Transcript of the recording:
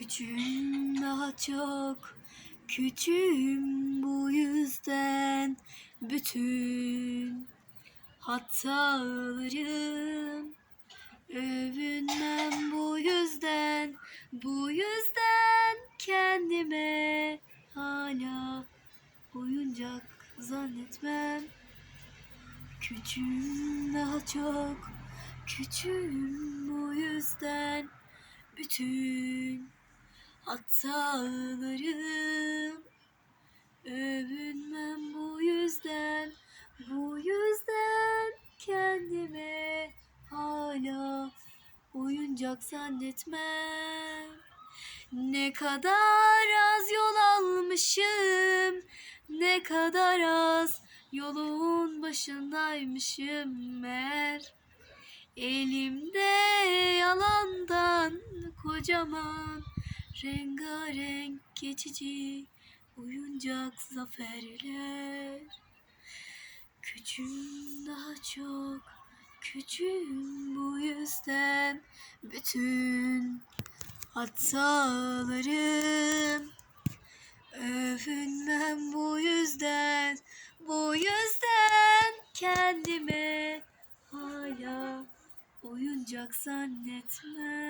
Küçüğüm daha çok küçüğüm bu yüzden. Bütün hatalarım övünmem bu yüzden. Bu yüzden kendime hala oyuncak zannetmem. Küçüğüm daha çok küçüğüm bu yüzden. Bütün hatalarım övünmem bu yüzden bu yüzden kendime hala oyuncak zannetmem. Ne kadar az yol almışım ne kadar az yolun başındaymışım meğer. Elimde yalandan kocaman rengarenk geçici oyuncak zaferler. Küçüğüm daha çok küçüğüm bu yüzden bütün hatalarım. Övünmem bu yüzden bu yüzden kendime hala oyuncak zannetmem